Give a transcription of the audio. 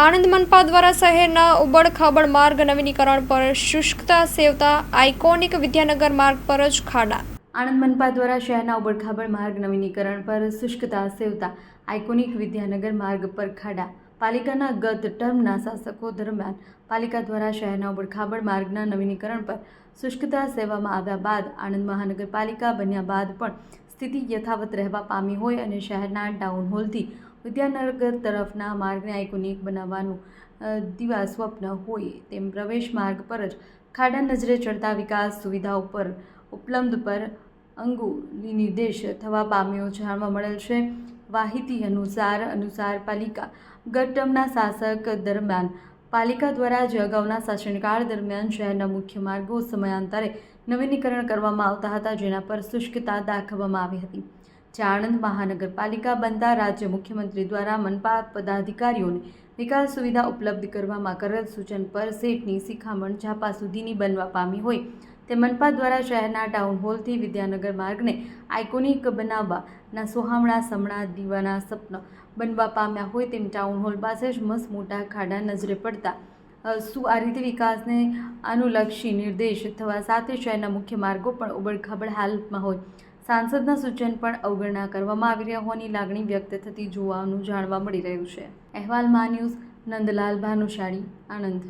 આણંદ મનપા દ્વારા શહેરના ઉબડખાબડ માર્ગ નવીનીકરણ પર શુષ્કતા સેવતા આઇકોનિક વિદ્યાનગર માર્ગ પર જ ખાડા. આણંદ મનપા દ્વારા શહેરના ઉબડખાબડ માર્ગ નવીનીકરણ પર શુષ્કતા સેવતા આઇકોનિક વિદ્યાનગર માર્ગ પર ખાડા. પાલિકાના ગત ટર્મના શાસકો દરમિયાન પાલિકા દ્વારા શહેરના ઉબડખાબડ માર્ગના નવીનીકરણ પર શુષ્કતા સેવામાં આવ્યા બાદ આણંદ મહાનગરપાલિકા બન્યા બાદ પણ સ્થિતિ યથાવત રહેવા પામી હોય અને શહેરના ટાઉન હોલથી વિદ્યાનગર તરફના માર્ગને આઇકોનિક બનાવવાનું દિવા સ્વપ્ન હોય તેમ પ્રવેશ માર્ગ પર જ ખાડા નજરે ચડતા વિકાસ સુવિધાઓ પર ઉપલબ્ધ પર અંગુલી નિર્દેશ થવા પામ્યો. જાણવા મળેલ છે, વાહિતી અનુસાર અનુસાર પાલિકા ગત ટર્મના શાસક દરમિયાન, પાલિકા દ્વારા જે અગાઉના શાસનકાળ દરમિયાન શહેરના મુખ્ય માર્ગો સમયાંતરે નવીનીકરણ કરવામાં આવતા હતા, જેના પર શુષ્કતા દાખવવામાં આવી હતી. જે આણંદ મહાનગરપાલિકા બનતા રાજ્ય મુખ્યમંત્રી દ્વારા મનપા પદાધિકારીઓને વિકાસ સુવિધા ઉપલબ્ધ કરવામાં કરેલ સૂચન પર સેટની શિખામણ ઝાપા સુધીની બનવા પામી હોય તે મનપા દ્વારા શહેરના ટાઉન હોલથી વિદ્યાનગર માર્ગને આઇકોનિક બનાવવાના સોહામણા સમણા દીવાના સપના બનવા પામ્યા હોય તેમ ટાઉન હોલ પાસે જ મસ્ત મોટા ખાડા નજરે પડતા શું આ રીતે વિકાસને અનુલક્ષી નિર્દેશ થવા સાથે શહેરના મુખ્ય માર્ગો પણ ઉબડખાબડ હાલતમાં હોય સાંસદના સૂચન પણ અવગણના કરવામાં આવી રહ્યા હોવાની લાગણી વ્યક્ત થતી જોવાનું જાણવા મળી રહ્યું છે. અહેવાલ મા ન્યૂઝ નંદલાલ ભાનુશાળી, આણંદ.